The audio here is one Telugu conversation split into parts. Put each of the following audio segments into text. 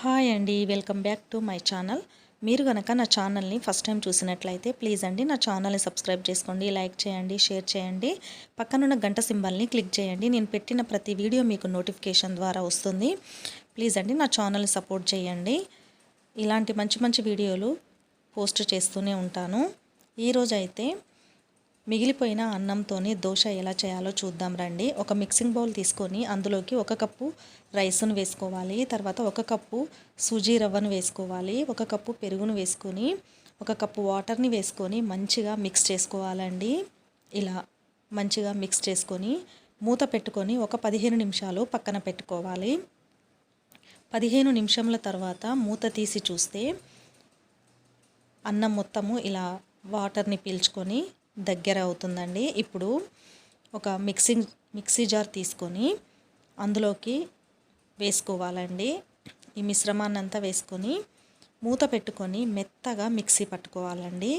హాయ్ అండి welcome back to my channel. మీరు కనుక నా ఛానల్ని ఫస్ట్ టైం చూసినట్లయితే ప్లీజ్ అండి నా ఛానల్ని సబ్స్క్రైబ్ చేసుకోండి లైక్ చేయండి షేర్ చేయండి. పక్కనున్న గంట సింబల్ని క్లిక్ చేయండి. నేను పెట్టిన ప్రతి వీడియో మీకు నోటిఫికేషన్ ద్వారా వస్తుంది. ప్లీజ్ అండి నా ఛానల్ని సపోర్ట్ చేయండి. ఇలాంటి మంచి మంచి వీడియోలు పోస్ట్ చేస్తూనే ఉంటాను. ఈరోజైతే అయితే మిగిలిపోయిన అన్నంతోనే దోశ ఎలా చేయాలో చూద్దాం రండి. ఒక మిక్సింగ్ బౌల్ తీసుకొని అందులోకి ఒక కప్పు రైస్ను వేసుకోవాలి. తర్వాత ఒక కప్పు సూజీ రవ్వను వేసుకోవాలి. ఒక కప్పు పెరుగును వేసుకొని ఒక కప్పు వాటర్ని వేసుకొని మంచిగా మిక్స్ చేసుకోవాలండి. ఇలా మంచిగా మిక్స్ చేసుకొని మూత పెట్టుకొని ఒక పదిహేను నిమిషాలు పక్కన పెట్టుకోవాలి. పదిహేను నిమిషముల తర్వాత మూత తీసి చూస్తే అన్నం మొత్తము ఇలా వాటర్ని పీల్చుకొని దగ్గర అవుతుందండి. ఇప్పుడు ఒక మిక్సింగ్ మిక్సీ జార్ తీసుకొని అందులోకి వేసుకోవాలండి. ఈ మిశ్రమాన్ని అంతా వేసుకొని మూత పెట్టుకొని మెత్తగా మిక్సీ పట్టుకోవాలండి.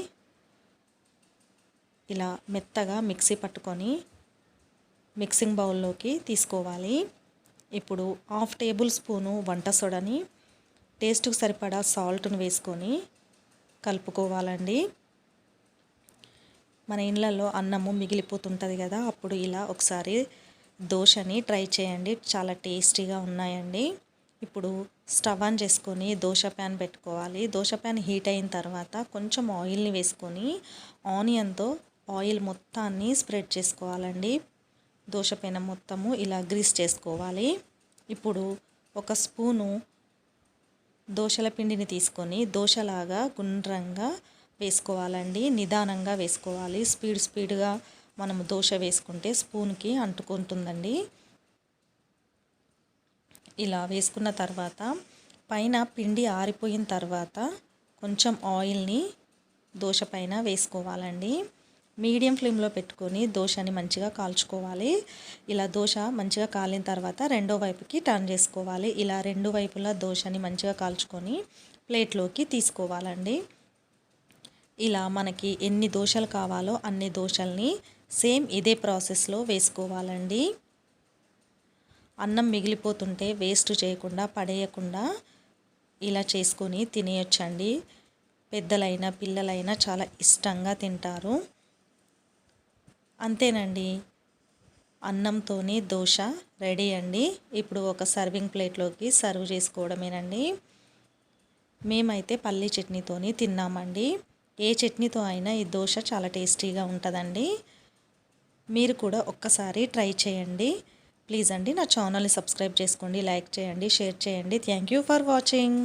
ఇలా మెత్తగా మిక్సీ పట్టుకొని మిక్సింగ్ బౌల్లోకి తీసుకోవాలి. ఇప్పుడు హాఫ్ టేబుల్ స్పూను వంట సోడని టేస్ట్కి సరిపడా సాల్ట్ను వేసుకొని కలుపుకోవాలండి. మన ఇళ్ళల్లో అన్నము మిగిలిపోతుంటుంది కదా అప్పుడు ఇలా ఒకసారి దోశని ట్రై చేయండి. చాలా టేస్టీగా ఉన్నాయండి. ఇప్పుడు స్టవ్ ఆన్ చేసుకొని దోశ ప్యాన్ పెట్టుకోవాలి. దోశ ప్యాన్ హీట్ అయిన తర్వాత కొంచెం ఆయిల్ని వేసుకొని ఆనియన్తో ఆయిల్ మొత్తాన్ని స్ప్రెడ్ చేసుకోవాలండి. దోశ పెన మొత్తము ఇలా గ్రీస్ చేసుకోవాలి. ఇప్పుడు ఒక స్పూను దోశల పిండిని తీసుకొని దోశలాగా గుండ్రంగా వేసుకోవాలండి. నిదానంగా వేసుకోవాలి. స్పీడ్ స్పీడ్గా మనం దోశ వేసుకుంటే స్పూన్కి అంటుకుంటుందండి. ఇలా వేసుకున్న తర్వాత పైన పిండి ఆరిపోయిన తర్వాత కొంచెం ఆయిల్ని దోశ పైన వేసుకోవాలండి. మీడియం ఫ్లేమ్లో పెట్టుకొని దోశని మంచిగా కాల్చుకోవాలి. ఇలా దోశ మంచిగా కాలిన తర్వాత రెండో వైపుకి టర్న్ చేసుకోవాలి. ఇలా రెండు వైపులా దోశని మంచిగా కాల్చుకొని ప్లేట్లోకి తీసుకోవాలండి. ఇలా మనకి ఎన్ని దోశలు కావాలో అన్ని దోశల్ని సేమ్ ఇదే ప్రాసెస్లో వేసుకోవాలండి. అన్నం మిగిలిపోతుంటే వేస్ట్ చేయకుండా పడేయకుండా ఇలా చేసుకొని తినేయొచ్చండి. పెద్దలైనా పిల్లలైనా చాలా ఇష్టంగా తింటారు. అంతేనండి. అన్నంతోనే దోశ రెడీ అండి. ఇప్పుడు ఒక సర్వింగ్ ప్లేట్లోకి సర్వ్ చేసుకోవడమేనండి. మేమైతే పల్లీ చట్నీతోని తిన్నామండి. ఏ చట్నీతో అయినా ఈ దోశ చాలా టేస్టీగా ఉంటుందండి. మీరు కూడా ఒక్కసారి ట్రై చేయండి. ప్లీజ్ అండి నా ఛానల్ని సబ్స్క్రైబ్ చేసుకోండి లైక్ చేయండి షేర్ చేయండి. Thank you for watching.